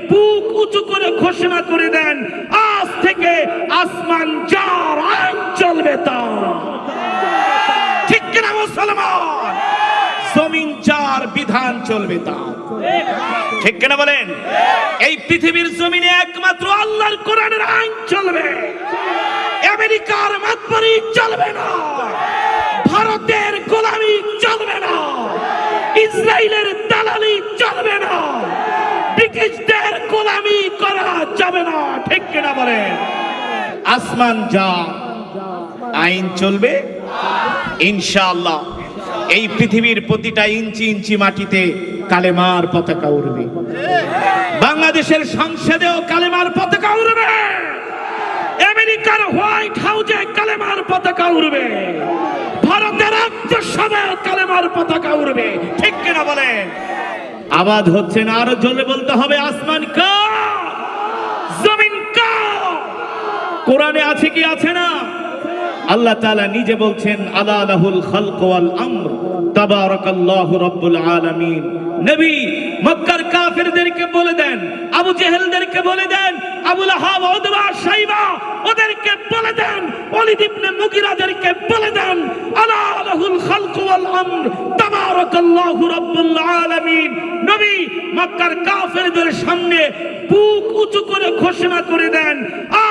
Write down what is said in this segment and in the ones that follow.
বুক উঁচু করে ঘোষণা করে দেন, আজ থেকে আসমান যার আইন চলবে তার ঠিক কিনা মুসলমান? জমিন যার বিধান চলবে তার ঠিক কিনা বলেন? এই পৃথিবীর জমিনে একমাত্র আল্লাহর কোরআনের আইন চলবে। আমেরিকার মাতবারি চলবে না। ভারতের গোলামি চলবে না। ইসরায়েলের দালালি চলবে না। ব্রিটিশদের গোলামি করা যাবে না, ঠিক কিনা বলেন? আসমান যা, আইন চলবে? ইনশাআল্লাহ, এই পৃথিবীর প্রতিটা ইঞ্চি ইঞ্চি মাটিতে কালেমার পতাকা উড়বে। বাংলাদেশের সংসদেও কালেমার পতাকা উড়বে। আমেরিকার হোয়াইট হাউসে কালেমার পতাকা উড়বে। ভারতের রাজ্যসভায় কালেমার পতাকা উড়বে, ঠিক কিনা বলেন? আবাদ হচ্ছে না, আরও জলে বলতে হবে, আসমান কা জমিন কোরআনে আছে কি, আছে না? আল্লাহ তালা নিজে বলছেন, আলা লাহুল খালক ওয়াল আমর, তাবারাকাল্লাহু রাব্বুল আলামিন। নবী মক্কার কাফেরদেরকে বলে দেন, আবু জেহেলদেরকে বলে দেন, আবু লাহাব উতবা শাইবা, ওদেরকে বলে দেন ওয়ালিদ ইবনে মুগিরাদেরকে বলে দেন খালক ওয়াল আমর, তাবারাকাল্লাহু রাব্বুল আলামিন। নবী মক্কার কাফেরদের সামনে বুক উঁচু করে ঘোষণা করে দেন,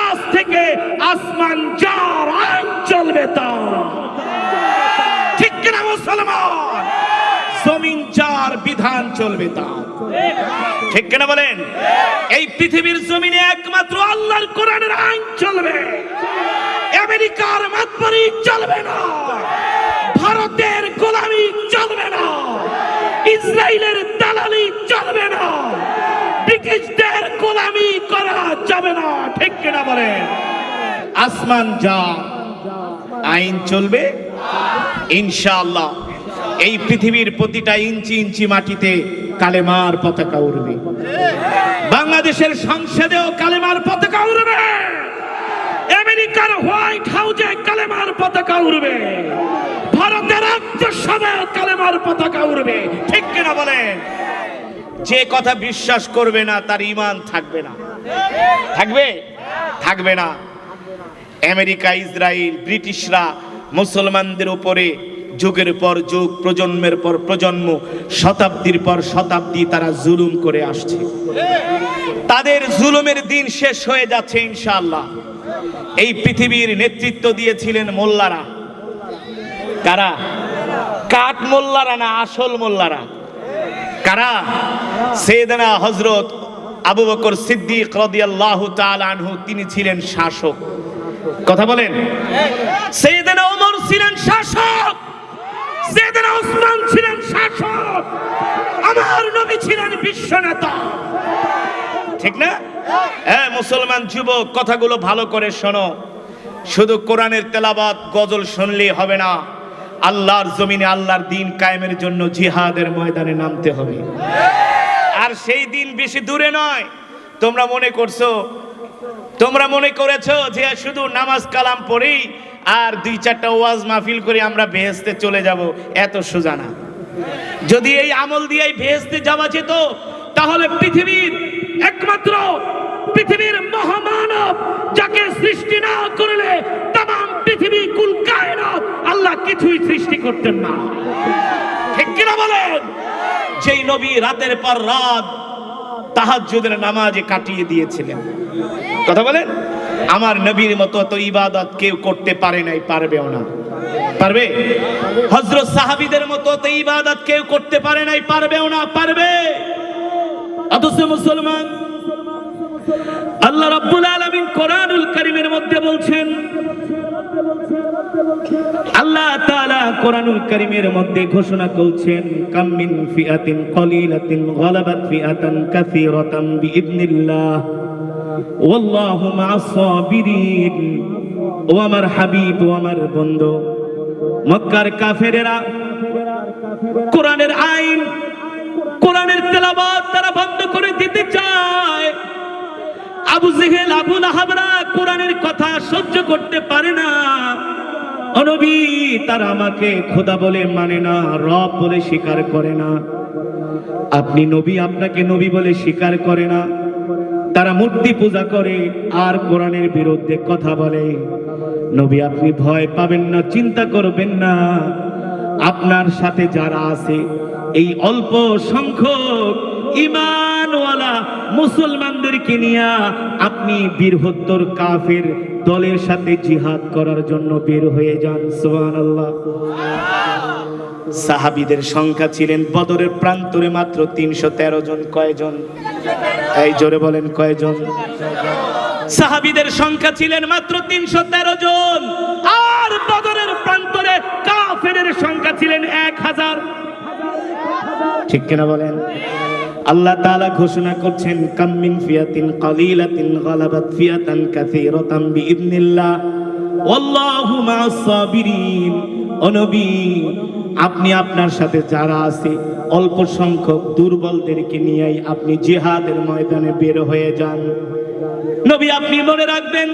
আজ থেকে আসমান যার আইন চলবে তার ঠিক কিনা মুসলমান? জমিন যার বিধান চলবে তার ঠিক কিনা বলেন? এই পৃথিবীর জমিনে একমাত্র আল্লাহর কোরআনের আইন চলবে। আমেরিকার মাতবারি চলবে না। ভারতের গোলামি চলবে না। ইসরায়েলের দালালি চলবে না। ব্রিটিশদের গোলামি করা যাবে না। ঠিক কিনা বলেন? আসমান যা, আইন চলবে। ইনশাআল্লাহ। এই পৃথিবীর প্রতিটা ইঞ্চি ইঞ্চি মাটিতে কালেমার পতাকা উড়বে। বাংলাদেশের সংসদেও কালেমার পতাকা উড়বে। আমেরিকার হোয়াইট হাউসে কালেমার পতাকা উড়বে। ভারতের রাজ্যসভায় কালেমার পতাকা উড়বে। ঠিক কিনা বলেন? যে কথা বিশ্বাস করবে না, তার ইমান থাকবে না। থাকবে? থাকবে না। আমেরিকা ইসরায়েল ব্রিটিশরা মুসলমানদের উপরে যুগের পর যুগ, প্রজন্মের পর প্রজন্ম, শতাব্দীর পর শতাব্দী তারা জুলুম করে আসছে। তাদের জুলুমের দিন শেষ হয়ে যাচ্ছে ইনশাআল্লাহ। এই পৃথিবীর নেতৃত্ব দিয়েছিলেন মোল্লারা। কারা? কাঠ মোল্লারা না আসল মোল্লারা? কারা? সেদনা হজরত আবু বকর সিদ্দিক রাদিয়াল্লাহু আনহু, তিনি ছিলেন শাসক। কথা বলেন? সেদনা ওমর ছিলেন শাসক! সেদনা ওসমান ছিলেন শাসক, আমার নবী ছিলেন বিশ্ব নেতা। ঠিক না? হ্যাঁ মুসলমান যুবক, কথাগুলো ভালো করে শোনো। শুধু কোরআনের তেলাবাত গজল শুনলেই হবে না। আল্লাহর জমিনে আল্লাহর দিন কায়েমের জন্য জিহাদের ময়দানে নামতে হবে। আর সেই দিন বেশি দূরে নয়। তোমরা মনে করছ তোমরা মনে করেছ যে শুধু নামাজ কালাম পড়ি আর দুই চারটা ওয়াজ মাহফিল করে আমরা বেহেস্তে চলে যাব? এত সোজা না। যদি এই আমল দিয়েই ভেস্তে যাওয়া যেত, তাহলে পৃথিবীর একমাত্র পৃথিবীর মহামানব যাকে সৃষ্টি না করলে তাম পৃথিবী কুল কায়নাত, আল্লাহ কিছুই সৃষ্টি করতেন না। ঠিক কিনা বলেন? যেই নবী রাতের পর রাত তাহাজ্জুদের নামাজে কাটিয়ে দিয়েছিলেন। কথা বলেন? আমার নবীর মতো তো ইবাদত কেউ করতে পারে নাই, পারবেও না। পারবে? হজরত সাহাবিদের মতো তো ইবাদত কেউ করতে পারে নাই, পারবেও না, পারবে? অথচ মুসলমান, আল্লাহ রাব্বুল আলামিন কোরআনুল কারীমের মধ্যে বলছেন আল্লাহ তাআলা কোরআনুল কারীমের মধ্যে ঘোষণা করছেন কাম মিন ফিআতিন কলিলাতিন গালাবাত ফিআতান কাসীরাতান বিইذنিল্লাহ ওয়াল্লাহু মা'আস সাবিরিন। ও আমার হাবিব, ও আমার বন্ধু, মক্কার কাফেরেরা, কোরআনের আইন, কোরআনের তেলাবাত তারা বন্ধ করে দিতে চায়। আবু জেহেল, আবু লাহাবরা কোরআনের কথা সহ্য করতে পারে না। অনবী তারা আমাকে খোদা বলে মানে না, রব বলে স্বীকার করে না। আপনি নবী, আপনাকে নবী বলে স্বীকার করে না। তারা মূর্তি পূজা করে আর কোরআনের বিরুদ্ধে কথা বলে। নবী, আপনি ভয় পাবেন না, চিন্তা করবেন না। আপনার সাথে যারা আছে, এই অল্প সংখ্যক ইমানওয়ালা মুসলমানদেরকে নিয়ে আপনি বীরহত্তর কাফের দলের সাথে জিহাদ করার জন্য বের হয়ে যান, সুবহানাল্লাহ। সাহাবীদের সংখ্যা ছিলেন বদরের প্রান্তরে মাত্র তিনশো তেরো জন, কয়জন? এই জোরে বলেন, কয়জন? সাহাবীদের সংখ্যা ছিলেন মাত্র তিনশো তেরো জন। আর বদরের প্রান্তরে কাফেরের সংখ্যা ছিলেন এক হাজার। ঠিক কিনা বলেন? আল্লাহ তাআলা ঘোষণা করছেন কাম্মিন ফিয়াতিন কালিলাতিন গালাবাত ফিয়াতান কাসীরাতান বিইذنিল্লাহ ওয়াল্লাহু মা'আস সাবিরিন। ও নবী, আপনি আপনার সাথে যারা আছে, অল্প সংখ্যক দুর্বলদেরকে নিয়েই আপনি জিহাদের ময়দানে বের হয়ে যান। নবী, আপনি মনে রাখবেন,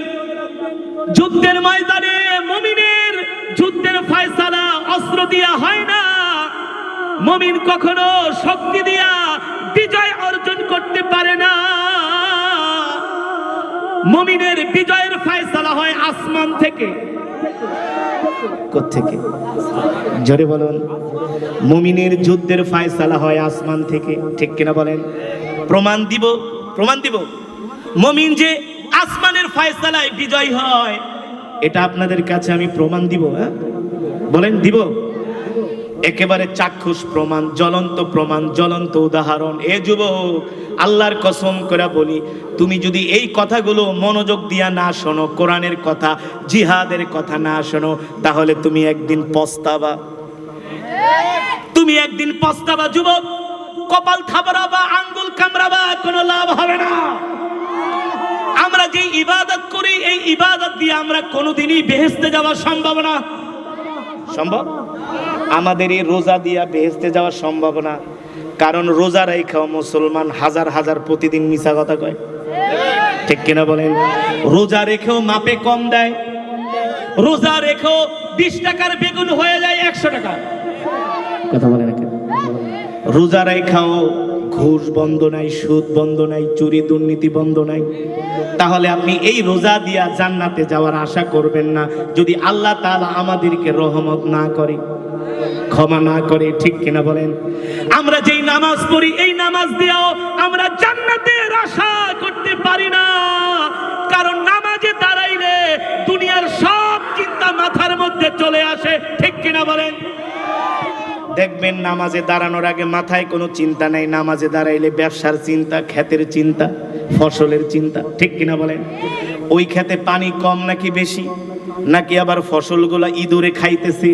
যুদ্ধের ময়দানে মুমিনের যুদ্ধের ফয়সালা অস্ত্র দিয়া হয় না। মুমিন কখনো শক্তি দিয়া বিজয় অর্জন করতে পারে না। মমিনের বিজয়ের ফয়সালা হয় আসমান থেকে। থেকে জোরে বলুন। মুমিনের যুদ্ধের ফয়সালা হয় আসমান থেকে। ঠিক কিনা বলেন? প্রমাণ দিব প্রমাণ দিব। মুমিন যে আসমানের ফয়সালায় বিজয় হয়, এটা আপনাদের কাছে আমি প্রমাণ দিব হ্যাঁ? বলেন, দিব? একেবারে চাক্ষুষ প্রমাণ, জ্বলন্ত প্রমাণ, জ্বলন্ত উদাহরণ। এ যুবক, আল্লাহর কসম করে বলি, তুমি যদি এই কথাগুলো মনোযোগ দিয়া না শোনো, কোরআনের কথা, জিহাদের কথা না শোনো, তাহলে তুমি একদিন পস্তাবা। তুমি একদিন পস্তাবা, যুবক। কপাল থাবড়াবা আঙ্গুল কামড়াবা, কোনো লাভ হবে না। আমরা যে ইবাদত করি, এই ইবাদত দিয়ে আমরা কোনোদিনই বেহেস্তে যাওয়া সম্ভব না। সম্ভব? আমাদের এই রোজা দিয়া বেহেস্তে যাওয়ার সম্ভাবনা। কারণ রোজা রেখাও মুসলমান হাজার হাজার প্রতিদিন মিশা কথা কয়। ঠিক কিনা বলেন? রোজা রেখেও মাপে কম দেয়। রোজা রেখেও বিশ টাকার বেগুন হয়ে যায় একশো টাকা। কথা বলে না রোজা রেখাও ঘুষ বন্ধ নাই, সুদ বন্ধ নাই, চুরি দুর্নীতি বন্ধ নাই। তাহলে আপনি এই রোজা দিয়া জান্নাতে যাওয়ার আশা করবেন না। যদি আল্লাহ তাআলা আমাদেরকে রহমত না করে। ক্ষমা না করে ঠিক কিনা বলেন? আমরা যেই নামাজ পড়ি এই নামাজ দিয়েও আমরা জান্নাতের আশা করতে পারি না। কারণ নামাজে দাঁড়াইলে দুনিয়ার সব চিন্তা মাথার মধ্যে চলে আসে ঠিক কিনা বলেন? দেখবেন নামাজে দাঁড়ানোর আগে মাথায় কোনো চিন্তা নেই। নামাজে দাঁড়াইলে ব্যবসার চিন্তা ক্ষেতের চিন্তা ফসলের চিন্তা ঠিক কিনা বলেন? ওই ক্ষেতে পানি কম নাকি বেশি? নাকি আবার ফসলগুলো ইঁদুরে খাইতেছে?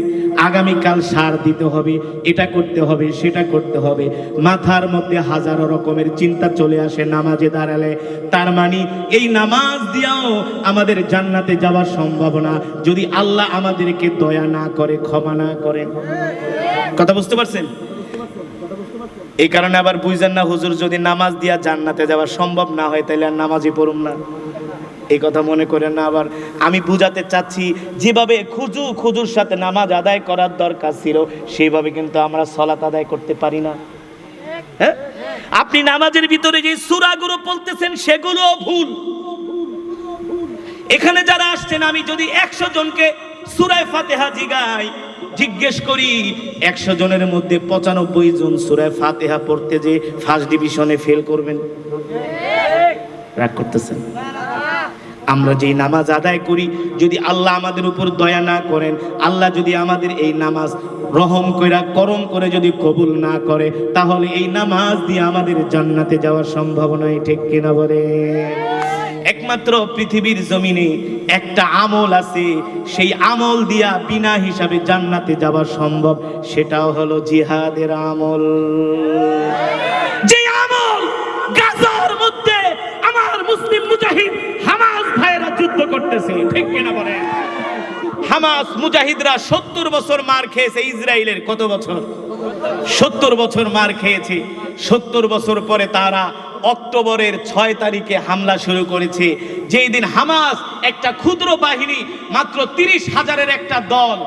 আগামীকাল সার দিতে হবে, এটা করতে হবে, সেটা করতে হবে। মাথার মধ্যে হাজারো রকমের চিন্তা চলে আসে নামাজে দাঁড়ালে। তার মানে এই নামাজ দিয়াও আমাদের জান্নাতে যাওয়ার সম্ভাবনা। যদি আল্লাহ আমাদেরকে দয়া না করে, ক্ষমা না করে কথা বুঝতে পারছেন? এই কারণে আবার বুঝলেন না, হুজুর, যদি নামাজ দিয়া জান্নাতে যাওয়া সম্ভব না হয় তাহলে আর নামাজই পড়ুন না। এই কথা মনে করেন না, আবার আমি বুঝাতে চাচ্ছি, যেভাবে খুজু খুজুর সাথে নামাজ আদায় করার দরকার ছিল, সেইভাবে কিন্তু আমরা সলাত আদায় করতে পারি না। হ্যাঁ? আপনি নামাজের ভিতরে যে সুরাগুলো বলতেছেন সেগুলো ভুল। এখানে যারা আসছেন, আমি যদি একশো জনকে সুরায় ফাতেহা জিগাই, জিজ্ঞেস করি, একশো জনের মধ্যে পঁচানব্বই জন সুরায় ফাতেহা পড়তে যে ফার্স্ট ডিভিশনে ফেল করবেন। রাগ করতেছেন? আমরা যেই নামাজ আদায় করি, যদি আল্লাহ আমাদের উপর দয়া না করেন, আল্লাহ যদি আমাদের এই নামাজ রহম কইরা করম করে যদি কবুল না করে, তাহলে এই নামাজ দিয়ে আমাদের জান্নাতে যাওয়ার সম্ভাবনাই ঠিক কিনা বলে? একমাত্র পৃথিবীর জমিনে একটা আমল আছে, সেই আমল দিয়া বিনা হিসাবে জান্নাতে যাওয়া সম্ভব, সেটাও হলো জিহাদের আমল। যে গাজার মধ্যে আমার মুসলিম মুজাহিদ হামাস ভাইয়েরা যুদ্ধ করতেছে, ঠিক কিনা বলে হামাস মুজাহিদরা সত্তর বছর মার খেয়েছে ইসরায়েলের কত বছর? সত্তর বছর মার খেয়েছে। সত্তর বছর পরে তারা অক্টোবরের ছয় তারিখে হামলা শুরু করেছে। যেই দিন হামাস একটা ক্ষুদ্র বাহিনী মাত্র তিরিশ হাজারের একটা দল,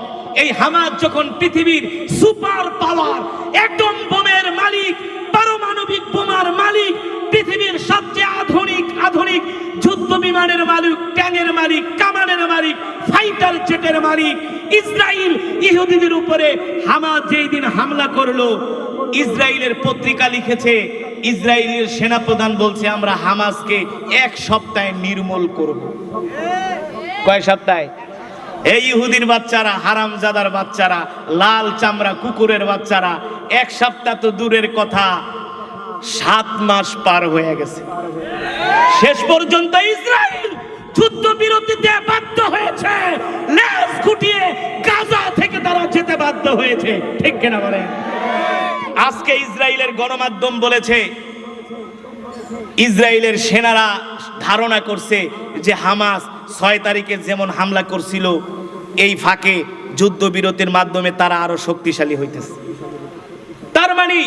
এই হামাস যখন পৃথিবীর সুপার পাওয়ার একদম বোমের মালিক, পারমাণবিক বোমার মালিক, পৃথিবীর সবচেয়ে আধুনিক আধুনিক মালিক কামানের মালিক, ফাইটার জেটের মালিক ইসরায়েল ইহুদিদের উপরে হামাস যেই দিন হামলা করল ইসরায়েলের পত্রিকা লিখেছে ইসরায়েলের সেনাপ্রধান বলছে, আমরা হামাসকে এক সপ্তাহে নির্মূল করব। কয় সপ্তাহে? এই ইহুদির বাচ্চারা, হারামজাদার বাচ্চারা, লাল চামড়া কুকুরের বাচ্চারা, এক সপ্তাহ তো দূরের কথা, সাত মাস পার হয়ে গেছে। শেষ পর্যন্ত ইসরায়েল যুদ্ধ বিরতিতে বাধ্য হয়েছে। লেজ গুটিয়ে গাজা থেকে তারা যেতে বাধ্য হয়েছে। ঠিক কিনা বলেন? আজকে ইসরায়েলের গণমাধ্যম বলেছে, ইসরায়েলের সেনারা ধারণা করছে যে হামাস ছয় তারিখে যেমন হামলা করছিল, এই ফাঁকে যুদ্ধবিরতির মাধ্যমে তারা আরও শক্তিশালী হইতেছে। তার মানে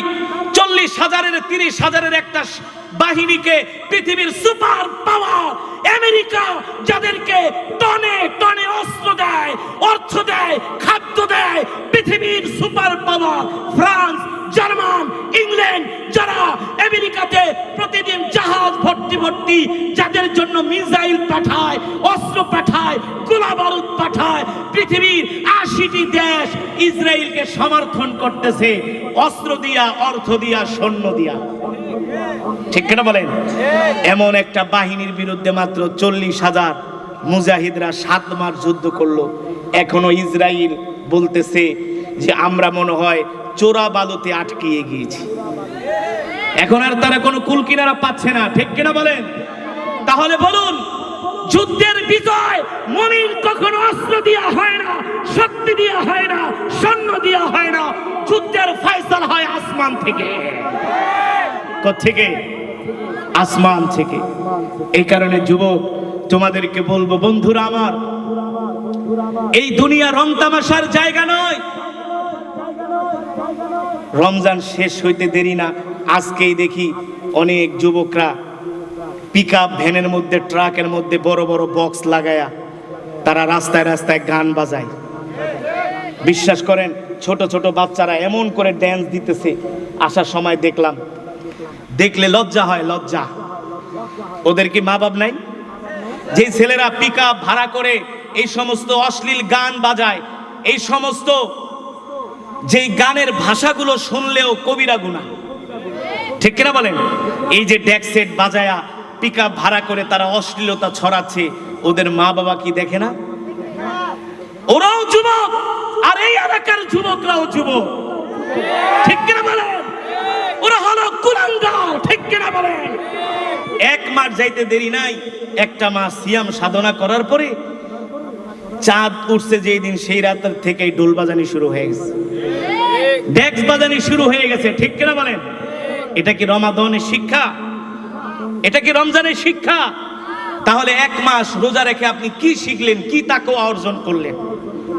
চল্লিশ হাজারের, তিরিশ হাজারের একটা বাহিনীকে পৃথিবীর সুপার পাওয়ার আমেরিকা যাদেরকে টনে টনে অস্ত্র দেয়, অর্থ দেয়, খাদ্য দেয়, পৃথিবীর super power France German, England, যারা আমেরিকাতে প্রতিদিন জাহাজ ভর্তি ভর্তি যাদের জন্য মিসাইল পাঠায়, অস্ত্র পাঠায়, গোলা বারুদ পাঠায়, পৃথিবীর আশিটি দেশ ইসরায়েলকে সমর্থন করতেছে। অস্ত্র দিয়া, অর্থ দিয়া, সৈন্য দিয়া। ঠিক কেন বলেন? এমন একটা বাহিনীর বিরুদ্ধে মাত্র চল্লিশ হাজার মুজাহিদরা সাত মাস যুদ্ধ করল। এখনও ইসরায়েল বলতেছে যে, আমরা মনে হয় চোরা বালুতে আটকিয়ে গিয়েছি। এখন আর তারা কোনো কুল কিনারা পাচ্ছে না, ঠিক কিনা বলেন? তাহলে বলুন, যুদ্ধের বিজয় মমিন কখনো অস্ত্র দিয়া হয় না, শক্তি দিয়া হয় না, সৈন্য দিয়া হয় না, যুদ্ধের ফয়সাল হয় আসমান থেকে। থেকে? আসমান থেকে। এই কারণে যুবক, তোমাদেরকে বলব, বন্ধুরা আমার, এই দুনিয়া রং তামাশার জায়গা নয় রমজান শেষ হইতে দেরি না। আজকেই দেখি অনেক যুবকরা পিক আপ ভ্যানের মধ্যে, ট্রাকের মধ্যে বড় বড় বক্স লাগায়া তারা রাস্তায় রাস্তায় গান বাজায়। বিশ্বাস করেন, ছোট ছোট বাচ্চারা এমন করে ড্যান্স দিতেছে। আসার সময় দেখলাম, দেখলে লজ্জা হয়, লজ্জা। ওদের কি মা বাপ নাই? যে ছেলেরা পিক ভাড়া করে এই সমস্ত অশ্লীল গান বাজায়, এই সমস্ত যেই গানের ভাষাগুলো শুনলেও কবিরা গুণা। ঠিক কিনা বলেন? এই যে ডেক সেট বাজায়া পিক ভাড়া করে তারা অশ্লীলতা ছড়াচ্ছে, ওদের মা বাবা কি দেখে না? ওরাও যুবক, আর এই এলাকার যুবকরাও যুবক। ঠিক কিনা বলেন? ওরা হলো কুলাঙ্গার ঠিক কিনা বলেন? এক মাস যাইতে দেরি নাই, একটা মাস সিয়াম সাধনা করার পরে চাঁদ উঠছে যেই দিন, সেই রাতের থেকেই ডোল বাজানি শুরু হয়ে গেছে। ডেক্স বাজানি শুরু হয়ে গেছে, ঠিক কিনা বলেন? এটা কি রমাদনের শিক্ষা? এটা কি রমজানের শিক্ষা? তাহলে এক মাস রোজা রেখে আপনি কি শিখলেন, কি তাকে অর্জন করলেন?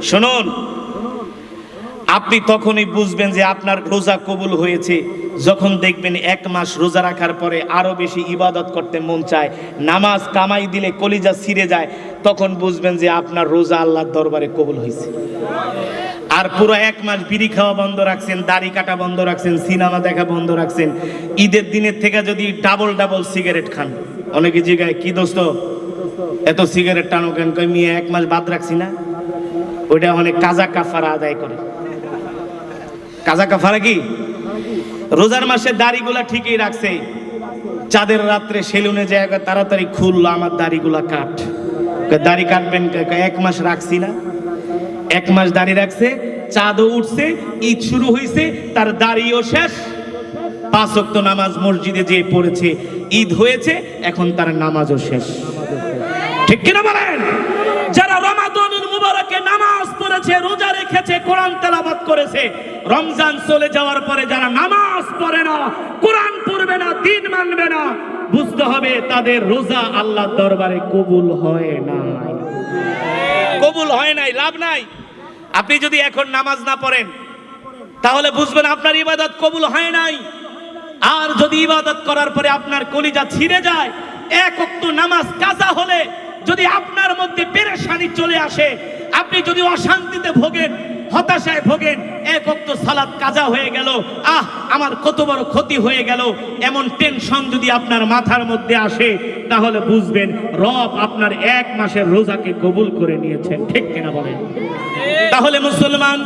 শুনুন আপনি তখনই বুঝবেন যে আপনার রোজা কবুল হয়েছে। যখন দেখবেন এক মাস রোজা রাখার পরে আরও বেশি ইবাদত করতে মন চায়, নামাজ কামাই দিলে কলিজা ছিঁড়ে যায়, তখন বুঝবেন যে আপনার রোজা আল্লাহর দরবারে কবুল হয়েছে। আর পুরো এক মাস বিড়ি খাওয়া বন্ধ রাখছেন, দাড়ি কাটা বন্ধ রাখছেন, সিনেমা দেখা বন্ধ রাখছেন। ঈদের দিনের থেকে যদি ডাবল ডাবল সিগারেট খান, অনেকে জিগায় কি দোস্ত, এত সিগারেট টানো কেন? কই মিয়া, এক মাস বাদ রাখছি না। ওইটা অনেক কাজা কাফারা আদায় করে। কাজা কাফারা কি? রোজার মাসে দাড়িগুলা ঠিকই রাখছে। চাঁদের রাত্রে সেলুনে যায় তাড়াতাড়ি খুললো আমার দাড়িগুলা কাট। দাড়ি কাটবেন এক মাস রাখছি না। এক মাস দাড়ি রাখছে, চাঁদও উঠছে, ঈদ শুরু হয়েছে তার দাড়িও শেষ। পাঁচ ওয়াক্ত নামাজ মসজিদে যে পড়েছে, ঈদ হয়েছে, এখন তার নামাজও শেষ। ঠিক কিনা বলেন? যারা রমাদানুল মুবারকে নামাজ পড়েছে রোজা রেখেছে, কোরআন তেলাবাত করেছে। রমজান চলে যাওয়ার পরে যারা নামাজ পড়ে না, কোরআন পড়বে না, দিন মানবে না, বুঝতে হবে তাদের রোজা আল্লাহর দরবারে কবুল হয় না কবুল হয় নাই, লাভ নাই। আপনি যদি এখন নামাজ না পড়েন, তাহলে বুঝবেন আপনার ইবাদত কবুল হয় নাই। আর যদি ইবাদত করার পরে আপনার কলিজা ছিঁড়ে যায়, এক নামাজ কাজা হলে যদি আপনার মধ্যে পেরেশানি চলে আসে আপনি যদি অশান্তিতে ভোগেন, হতাশায় ভোগেন, এক অক্ত সালাদ কাজা হয়ে গেল, আহ, আমার কত বড় ক্ষতি হয়ে গেল, এমন টেনশন যদি আপনার মাথার মধ্যে আসে, তাহলে বুঝবেন রব আপনার এক মাসের রোজাকে কবুল করে নিয়েছেন, ঠিক কিনা বলেন? তাহলে মুসলমান,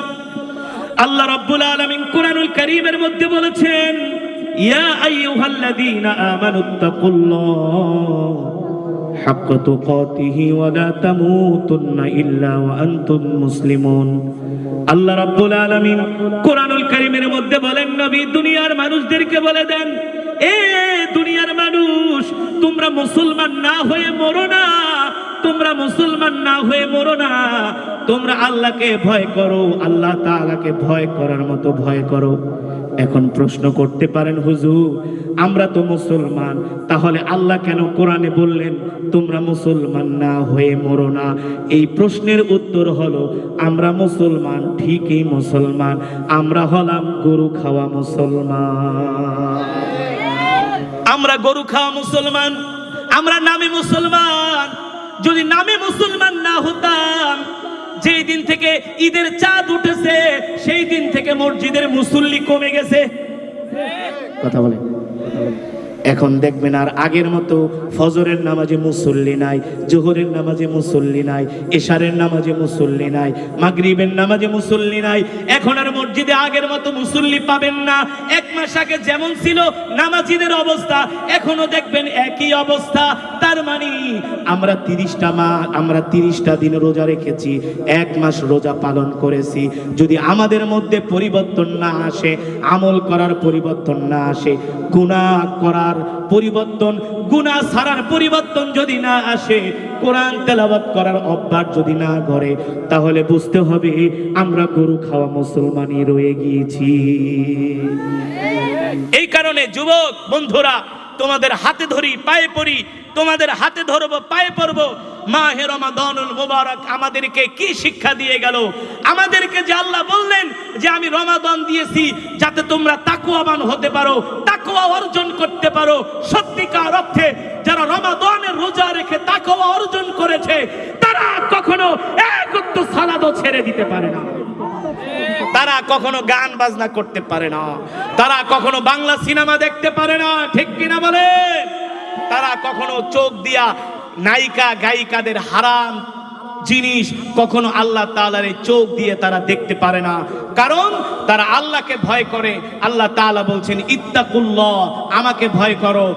আল্লাহ রাব্বুল আলমিন কোরআনুল কারীমের মধ্যে বলেছেন, ইয়া আইয়ুহাল্লাযীনা আমানুত্তাকুল্লাহ ওয়া লা তামুতুন্না ইল্লা ওয়া আনতুম মুসলিমুন। আল্লাহ রাব্বুল আলামিন কোরআনুল কারীমের মধ্যে বলেন, নবী, দুনিয়ার মানুষদেরকে বলে দেন, এ দুনিয়ার মানুষ, তোমরা মুসলমান না হয়ে মরো না, তোমরা মুসলমান না হয়ে মরো না, তোমরা আল্লাহকে ভয় করো, আল্লাহ তাআলাকে ভয় করার মতো ভয় করো। এখন প্রশ্ন করতে পারেন, হুজুর, আমরা তো মুসলমান, তাহলে আল্লাহ কেন কোরআনে বললেন, তোমরা মুসলমান না হয়ে মরো না? এই প্রশ্নের উত্তর হলো, আমরা মুসলমান, ঠিকই মুসলমান, আমরা হলাম গরু খাওয়া মুসলমান। আমরা গরু খাওয়া মুসলমান, আমরা নামে মুসলমান, যদি নামে মুসলমান না হতাম যেই দিন থেকে ঈদের চাঁদ উঠেছে, সেই দিন থেকে মসজিদের মুসল্লি কমে গেছে। কথা বলে এখন দেখবেন আর আগের মতো ফজরের নামাজে মুসল্লি নাই, জোহরের নামাজে মুসল্লি নাই, এশারের নামাজে মুসল্লি নাই, মাগরিবের নামাজে মুসল্লি নাই, এখন আর মসজিদে আগের মতো মুসল্লি পাবেন না। এক মাস আগে যেমন ছিল নামাজিদের অবস্থা, এখনও দেখবেন একই অবস্থা। তার মানে আমরা তিরিশটা মা, আমরা তিরিশটা দিন রোজা রেখেছি, এক মাস রোজা পালন করেছি। যদি আমাদের মধ্যে পরিবর্তন না আসে, আমল করার পরিবর্তন না আসে গুণা করার পরিবর্তন গুণা ছাড়ার পরিবর্তন যদি না আসে, কোরআন তেলাবাদ করার অভ্যাস যদি না করে, তাহলে বুঝতে হবে আমরা গরু খাওয়া মুসলমানই রয়ে গিয়েছি। এই কারণে যুবক, বন্ধুরা তোমাদের হাতে ধরি, পায়ে পড়ি, তোমাদের হাতে ধরবো, পায়ে পড়ব। মাহে রমাদানুল মুবারক আমাদেরকে কি শিক্ষা দিয়ে গেল? আমাদেরকে যে আল্লাহ বললেন যে আমি রমাদান দিয়েছি, যাতে তোমরা তাকুয়াবান হতে পারো তাকুয়া অর্জন করতে পারো। সত্যিকার অর্থে যারা রমাদানের রোজা রেখে তাকুয়া অর্জন করেছে, তারা কখনো একত্র সালাদও ছেড়ে দিতে পারে না। তারা কখনো গান বাজনা করতে পারে না। তারা কখনো বাংলা সিনেমা দেখতে পারে না। ঠিক কিনা বলে তারা কখনো চোখ দিয়া নায়িকা, গায়িকাদের হারাম জিনিস কখনো আল্লাহ তাআলার এই চোখ দিয়ে তারা দেখতে পারে না। কারণ তারা আল্লাহকে ভয় করে। আল্লাহ তাআলা বলছেন, ইত্তাকুল্লাহ, আমাকে ভয় করো।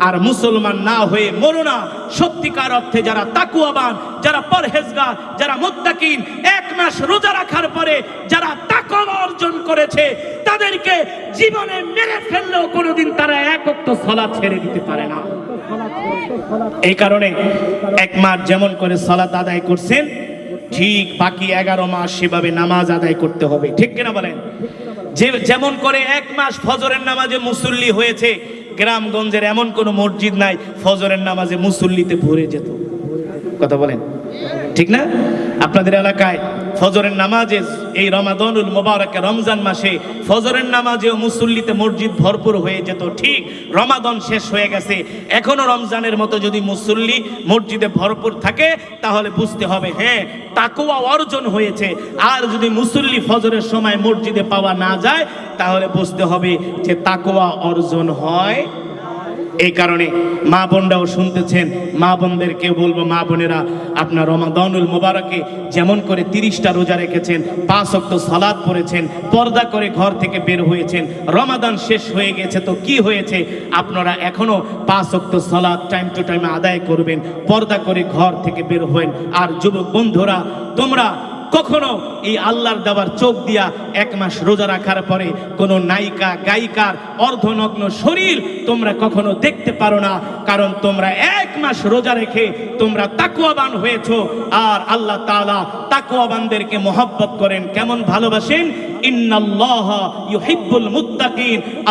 আর মুসলমান না হয়ে মরো না। সত্যিকার অর্থে যারা তাকুয়াবান যারা পরহেজগার, যারা মুত্তাকিন, এক মাস রোজা রাখার পরে যারা তাকওয়া অর্জন করেছে, তাদেরকে জীবনে মেরে ফেললেও কোনোদিন তারা একত্র সালাত ছেড়ে দিতে পারে না। এই কারণে এক মাস যেমন করে সালাত আদায় করছেন, ঠিক বাকি এগারো মাস সেভাবে নামাজ আদায় করতে হবে। ঠিক কিনা বলেন? যে যেমন করে এক মাস ফজরের নামাজে মুসল্লি হয়েছে, গ্রামগঞ্জের এমন কোনো মসজিদ নাই, ফজরের নামাজে মুসল্লিতে ভরে যেত। কথা বলেন? ঠিক না? আপনাদের এলাকায় ফজরের নামাজে এই রমাদানুল মোবারকে রমজান মাসে ফজরের নামাজে মুসল্লিতে মসজিদ ভরপুর হয়ে যেত। ঠিক রমাদন শেষ হয়ে গেছে। এখনও রমজানের মতো যদি মুসল্লি মসজিদে ভরপুর থাকে, তাহলে বুঝতে হবে হ্যাঁ তাকুয়া অর্জন হয়েছে। আর যদি মুসল্লি ফজরের সময় মসজিদে পাওয়া না যায়, তাহলে বুঝতে হবে যে তাকুয়া অর্জন হয় এই কারণে মা বোনরাও শুনতেছেন। মা বোনদেরকে বলব, মা বোনেরা, আপনার রমাদানুল মোবারকে যেমন করে তিরিশটা রোজা রেখেছেন, পাঁচ অক্ত সালাদ পড়েছেন, পর্দা করে ঘর থেকে বের হয়েছেন, রমাদান শেষ হয়ে গেছে তো কি হয়েছে? আপনারা এখনও পাঁচ অক্ত সালাদ টাইম টু টাইম আদায় করবেন, পর্দা করে ঘর থেকে বের হবেন আর যুবক বন্ধুরা, তোমরা কখনো এই আল্লাহর দেওয়ার চোখ দিয়া এক মাস রোজা রাখার পরে কোনো নায়িকা, গায়িকার অর্ধনগ্ন শরীর তোমরা কখনো দেখতে পারো না, কারণ তোমরা এক মাস রোজা রেখে তোমরা তাকুয়াবান হয়েছ। আর আল্লাহ তাআলা তাকুয়াবানদেরকে মহব্বত করেন। কেমন ভালোবাসেন?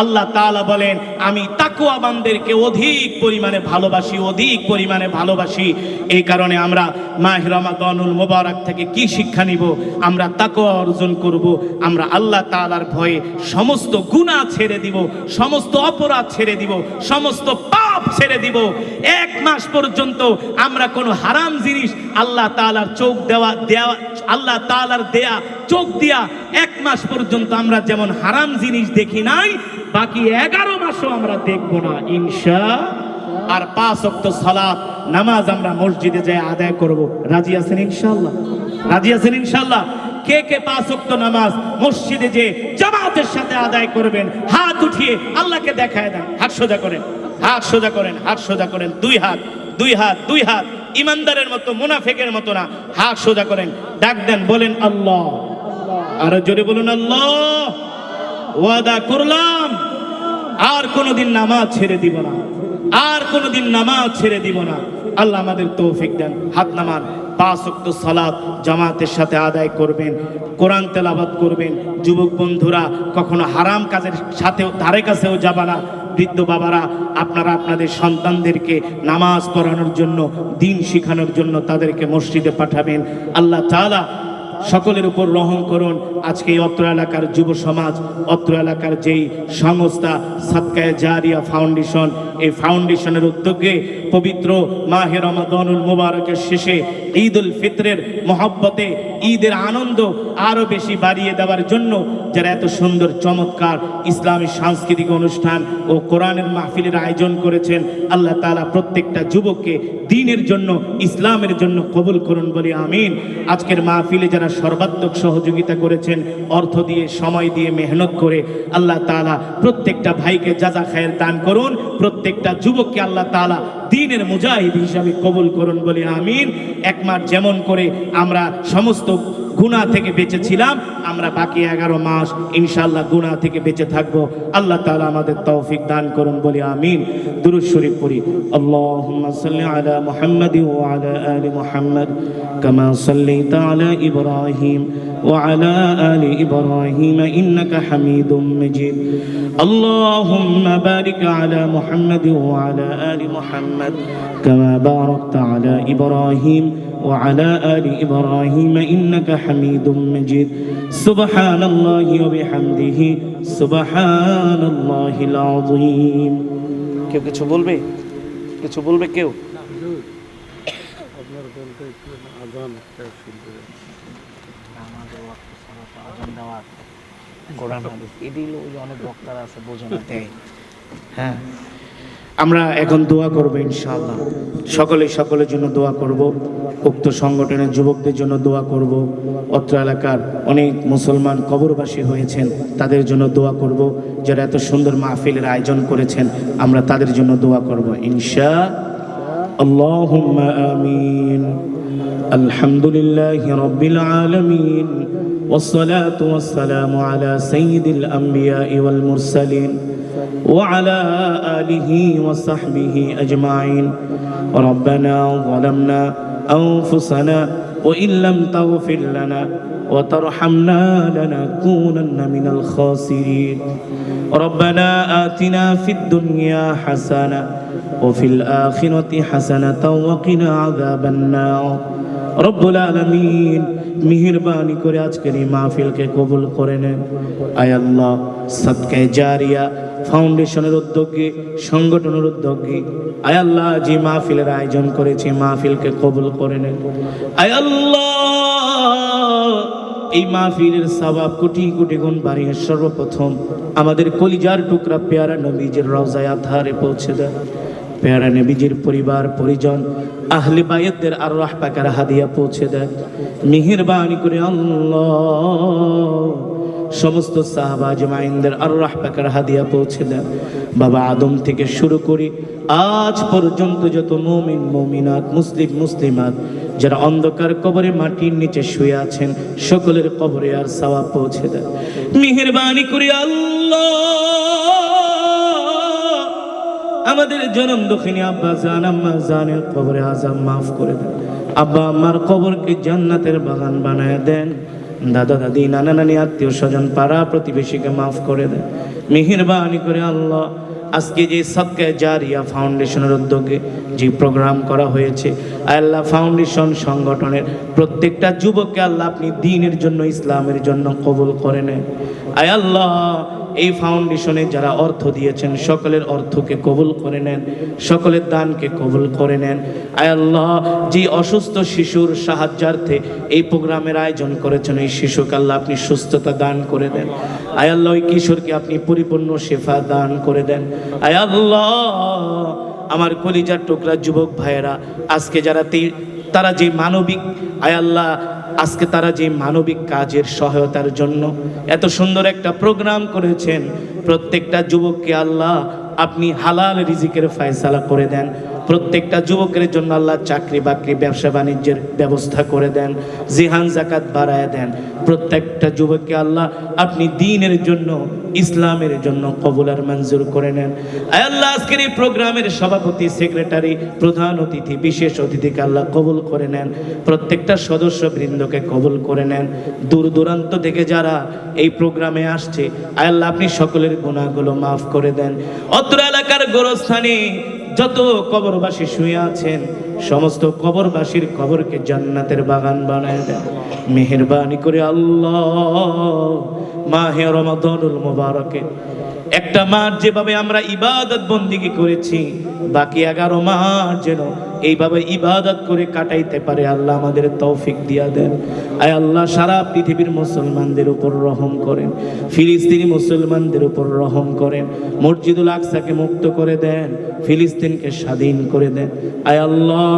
আল্লাহ বলেন, আমি তাকওয়াবানদেরকে অধিক পরিমাণে ভালোবাসি, অধিক পরিমাণে ভালোবাসি। এই কারণে আমরা মাহে রমাদানুল মোবারক থেকে কি শিক্ষা নিব? আমরা তাকওয়া অর্জন করব, আমরা আল্লাহ তাআলার ভয়ে সমস্ত গুনাহ ছেড়ে দিব, সমস্ত অপরাধ ছেড়ে দিব, সমস্ত পাপ ছেড়ে দিব। এক মাস পর্যন্ত আমরা কোনো হারাম জিনিস আল্লাহ তাআলার চোখ দেওয়া দেওয়া, আল্লাহ তাআলার দেয়া, চোখ দিয়া মাস পর্যন্ত আমরা যেমন হারাম জিনিস দেখি নাই, বাকি এগারো মাসও আমরা দেখব না, ইনশা আর পাঁচ অক্ত সালাত, নামাজ আমরা মসজিদে যাই আদায় করব। রাজি আছেন ইনশাল্লাহ রাজি আছেন ইনশাআল্লাহ? কে কে পাঁচ অক্ত নামাজ মসজিদে যে জামাতের সাথে আদায় করবেন? হাত উঠিয়ে আল্লাহকে দেখায় দেন। হাত সোজা করেন। হাত সোজা করেন। হাত সোজা করেন। দুই হাত দুই হাত দুই হাত। ইমানদারের মতো, মুনাফেকের মতো না। হাত সোজা করেন। ডাক দেন, বলেন, আল্লাহ। আরও জোরে বলুন, আল্লাহ, ওয়াদা করলাম, আর কোনোদিন নামাজ ছেড়ে দিব না, আর কোনোদিন নামাজ ছেড়ে দিব না। আল্লাহ আমাদের তৌফিক দেন, হাত নামান, পাঁচ ওয়াক্ত সালাত জামাতের সাথে আদায় করবেন, কোরআন তেলাবাদ করবেন। যুবক বন্ধুরা, কখনো হারাম কাজের সাথেও, ধারে কাছেও যাবা না। বৃদ্ধ বাবারা, আপনারা আপনাদের সন্তানদেরকে নামাজ পড়ানোর জন্য, দিন শেখানোর জন্য তাদেরকে মসজিদে পাঠাবেন। আল্লাহ তাআলা সকলের উপর রহম করুন। আজকে অত্র এলাকার যুব সমাজ, অত্র এলাকার যেই সংস্থা সাতকায় জারিয়া ফাউন্ডেশন, এই ফাউন্ডেশনের উদ্যোগে পবিত্র মাহে রমাদানুল মুবারকের শেষে ঈদ উল ফিতরের মহব্বতে ঈদের আনন্দ আরও বেশি বাড়িয়ে দেওয়ার জন্য যারা এত সুন্দর, চমৎকার ইসলামী সাংস্কৃতিক অনুষ্ঠান ও কোরআনের মাহফিলের আয়োজন করেছেন, আল্লাহ তাআলা প্রত্যেকটা যুবককে দিনের জন্য, ইসলামের জন্য কবুল করুন বলে আমিন। আজকের মাহফিলে যারা সর্বাত্মক সহযোগিতা করেছেন, অর্থ দিয়ে, সময় দিয়ে, মেহনত করে। আল্লাহ তালা প্রত্যেকটা ভাইকে যা যা খায়ের দান করুন, প্রত্যেকটা যুবককে আল্লাহ তাআলা দিনের মুজাহিদ হিসাবে কবুল করুন বলে আমিন এক মাস যেমন করে আমরা সমস্ত গুণা থেকে বেঁচে ছিলাম আমরা বাকি এগারো মাস ইনশাল্লাহ গুণা থেকে বেঁচে থাকবো আল্লাহ তাআলা আমাদের তৌফিক দান করুন বলে আমিন দুরুদ শরীফ পড়ি আল্লাহুম্মা সাল্লি আলা মুহাম্মাদি ওয়া আলা আলি মুহাম্মাদ কামা সাল্লাইতা আলা ইব্রাহিম ওয়া আলা আলি ইব্রাহিম ইন্নাকা হামিদুম মাজিদ اللهم بارك على محمد وعلى آل محمد كما باركت على إبراهيم وعلى آل إبراهيم إنك حميد مجيد سبحان الله وبحمده سبحان الله العظيم কেউ কিছু বলবে কিছু বলবে কেউ আপনার বলতে একটু আজান একটা শুনতে আমাদের ওয়াক্ত সালাত আজান দেওয়া কোরআন হাদিস এদিল ওই যে অনেক বক্তারা আছে বোঝো না দেয় হ্যাঁ আমরা এখন দোয়া করব ইনশাআল্লাহ সকলে সকলের জন্য দোয়া করব উক্ত সংগঠনের যুবকদের জন্য দোয়া করব অত্র এলাকার অনেক মুসলমান কবরবাসী হয়েছেন তাদের জন্য দোয়া করব যারা এত সুন্দর মাহফিলের আয়োজন করেছেন আমরা তাদের জন্য দোয়া করব ইনশা اللهم آمين الحمد لله رب العالمين والصلاة والسلام على سيد الأنبياء والمرسلين وعلى آله وصحبه أجمعين. ربنا ظلمنا أنفسنا وإن لم تغفر لنا وترحمنا لنكونن من الخاسرين. ربنا آتنا في الدنيا حسنة وفي الآخرة حسنة وقنا عذاب النار. رب العالمين. মেহরবানি করে আজকের এই মাহফিলকে কবুল করে নেন। আয় আল্লাহ সৎকায় জারিয়া, ফাউন্ডেশনের উদ্যোগে, সংগঠনের উদ্যোগে, আয় আল্লাহ যে মাহফিলের আয়োজন করেছে মাহফিলকে কবুল করে নেন। আয় আল্লাহ, এই মাহফিলের সবাব কোটি কোটি গুণ বাড়িয়ে সর্বপ্রথম আমাদের কলিজার টুকরা পেয়ারা নবীজের রওজায় আধারে পৌঁছে দেয় পেয়ারা নবীজির পরিবার, পরিজন আহলে বায়তদের আর রাহ পাকার হাদিয়া পৌঁছে দেয়। মেহেরবানি করে আল্লাহ সমস্ত সাহাবা জমাইনদের আর রাহ পাকার হাদিয়া পৌঁছে দেন বাবা আদম থেকে শুরু করি আজ পর্যন্ত যত মুমিন, মুমিনাত, মুসলিম, মুসলিমাত, যারা অন্ধকার কবরে মাটির নিচে শুয়ে আছেন, সকলের কবরে আর সাওয়া পৌঁছে দেয়। মেহেরবানি করে আল্লাহ আমাদের জনম দক্ষিণী আব্বা জান, আম্মা জানের কবরে আজাম মাফ করে দেন। আব্বা আমার কবরকে জান্নাতের বাগান বানায় দেন। দাদা, দাদি, নানা, নানি, আত্মীয় স্বজন, পাড়া প্রতিবেশীকে মাফ করে দেন। মেহেরবানি করে আল্লাহ আজকে যে সৎকা জারিয়া ফাউন্ডেশনের উদ্যোগে যে প্রোগ্রাম করা হয়েছে, আল্লাহ ফাউন্ডেশন সংগঠনের প্রত্যেকটা যুবককে আল্লাহ আপনি দিনের জন্য, ইসলামের জন্য কবুল করে নেন। আয় আল্লাহ এই ফাউন্ডেশনে যারা অর্থ দিয়েছেন, সকলের অর্থকে কবুল করে নেন, সকলের দানকে কবুল করে নেন। আয় আল্লাহ, যে অসুস্থ শিশুর সাহায্যার্থে এই প্রোগ্রামের আয়োজন করেছেন এই শিশুকে আল্লাহ আপনি সুস্থতা দান করে দেন। আয় আল্লাহ, ওই কিশোরকে আপনি পরিপূর্ণ শেফা দান করে দেন। আয় আল্লাহ, আমার কলিজার টুকরা যুবক ভাইয়েরা, আজকে যারা তারা যে মানবিক, আয় আল্লাহ আজকে তারা যে মানবিক কাজের সহায়তার জন্য এত সুন্দর একটা প্রোগ্রাম করেছেন, প্রত্যেকটা যুবককে আল্লাহ আপনি হালাল রিজিকের ফয়সালা করে দেন। প্রত্যেকটা যুবকের জন্য আল্লাহ চাকরি বাকরি, ব্যবসা বাণিজ্যের ব্যবস্থা করে দেন, জিহান, জাকাত বাড়ায় দেন। প্রত্যেকটা যুবককে আল্লাহ আপনি দিনের জন্য, ইসলামের জন্য কবুলার মঞ্জুর করে নেন। আল্লাহ, আজকের এই প্রোগ্রামের সভাপতি, সেক্রেটারি, প্রধান অতিথি, বিশেষ অতিথিকে আল্লাহ কবুল করে নেন। প্রত্যেকটা সদস্য বৃন্দকে কবুল করে নেন। দূর দূরান্ত থেকে যারা এই প্রোগ্রামে আসছে আল্লাহ আপনি সকলের গুণাগুলো মাফ করে দেন। অত্র এলাকার গোরস্থানে যত কবরবাসী শুয়ে আছেন, সমস্ত কবরবাসীর কবরকে জান্নাতের বাগান বানায় দেন। মেহরবানি করে আল্লাহ মাহে রমাদানুল মুবারকে। একটা মাস যেভাবে আমরা ইবাদত বন্দিগি করেছি, বাকি এগারো মাস যেন এইভাবে ইবাদত করে কাটাইতে পারে, আল্লাহ আমাদের তৌফিক দিয়া দেন। আয় আল্লাহ, সারা পৃথিবীর মুসলমানদের উপর রহম করেন, ফিলিস্তিনি মুসলমানদের উপর রহম করেন, মসজিদুল আকসাকে মুক্ত করে দেন, ফিলিস্তিনকে স্বাধীন করে দেন। আয় আল্লাহ,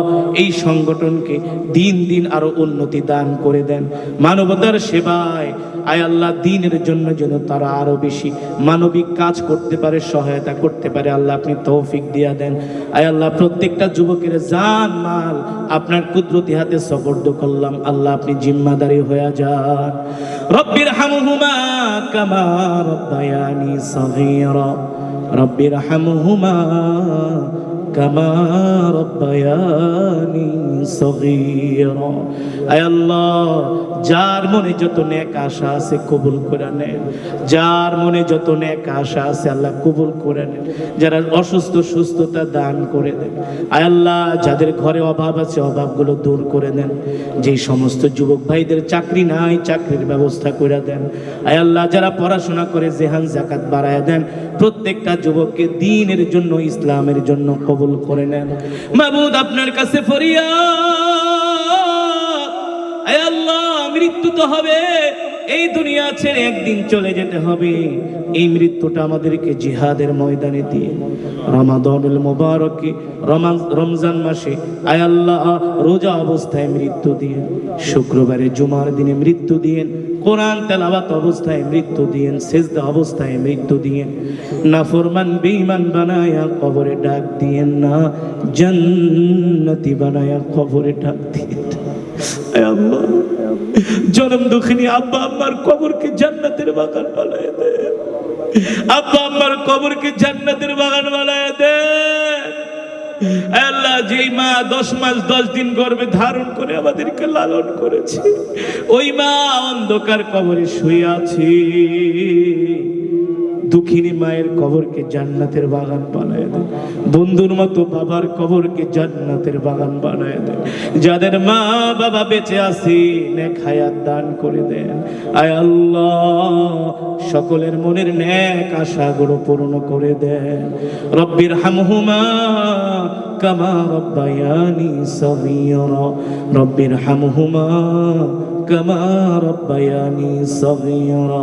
এই সংগঠনকে দিন দিন আরও উন্নতি দান করে দেন। মানবতার সেবায়, আয় আল্লাহ, দিনের জন্য যেন তারা আরও বেশি মানবিক কাজ করতে পারে, সহায়তা করতে পারে, আল্লাহ আপনি তৌফিক দিয়া দেন। আয় আল্লাহ, প্রত্যেকটা যুবকের জান মাল, আপনার কুদরতি হাতে সবর্দ করলাম। আল্লাহ, আপনি জিম্মাদারি হয়ে যান। রব্বির হামহুমা কামা রব্বায়ানি সগীরা। রব্বির হামহুমা কামা রব্বায়ানি সগীরা আয় আল্লাহ, যার মনে যত নেক আশা আছে কবুল করে নেন যার মনে যত নেক আশা আছে আল্লাহ কবুল করে নেন যারা অসুস্থ, সুস্থতা দান করে দেন। আয় আল্লাহ, যাদের ঘরে অভাব আছে, অভাবগুলো দূর করে দেন। যেই সমস্ত যুবক ভাইদের চাকরি নাই, চাকরির ব্যবস্থা করে দেন। আয় আল্লাহ, যারা পড়াশোনা করে, জেহান জাকাত বাড়ায় দেন। প্রত্যেকটা যুবককে দিনের জন্য, ইসলামের জন্য কবুল করে নেন। মাহবুদ আপনার কাছে আল্লাহ, মৃত্যু তো হবে। এই দুনিয়া ছেড়ে একদিন চলে যেতে হবে। এই মৃত্যুটা আমাদেরকে জিহাদের ময়দানে দিয়ে রমাদানুল মোবারকে রমা- রমজান মাসে, আয় আল্লাহ, রোজা অবস্থায় মৃত্যু দিয়ে, শুক্রবারে জুমার দিনে মৃত্যু দিয়েন। কোরআন তেলাওয়াত অবস্থায় মৃত্যু দিয়েন সেজদা অবস্থায় মৃত্যু দিয়েন নাফরমান বেঈমান বানায়া কবরে ডাক দিয়েন না, জান্নাতি বানায়া কবরে ডাক দিয়েন জনম দুঃখিনী আব্বা আম্মার কবরকে জান্নাতের বাগান বানায় দে। আব্বা আম্মার কবরকে জান্নাতের বাগান বানায় দে। আল্লাহ যেই মা দশ মাস দশ দিন গর্ভে ধারণ করে আমাদেরকে লালন করেছে, ওই মা অন্ধকার কবরে শুয়ে আছে। দুঃখিনী মায়ের কবরকে জান্নাতের বাগান বানায় দেয় বন্ধুর মতো বাবার কবরকে জান্নাতের বাগান বানায় দেয় যাদের মা বাবা বেঁচে আছে, নেক হায়াত দান করে দেন। আয় আল্লাহ, সকলের মনের নেক আশাগুলো পূর্ণ করে দেন। রব্বির হামহুমা কামা রব্বায়ানি সগীরা। রব্বির হামহুমা كما ربياني صغيرا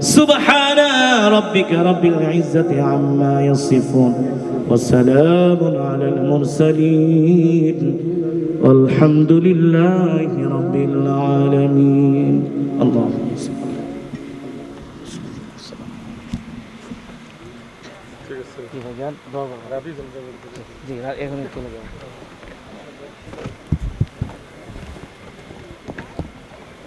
سبحان ربك رب العزة عما يصفون وسلام على المرسلين والحمد لله رب العالمين اللهم صل কি ভাইজান দোয়া করবেন।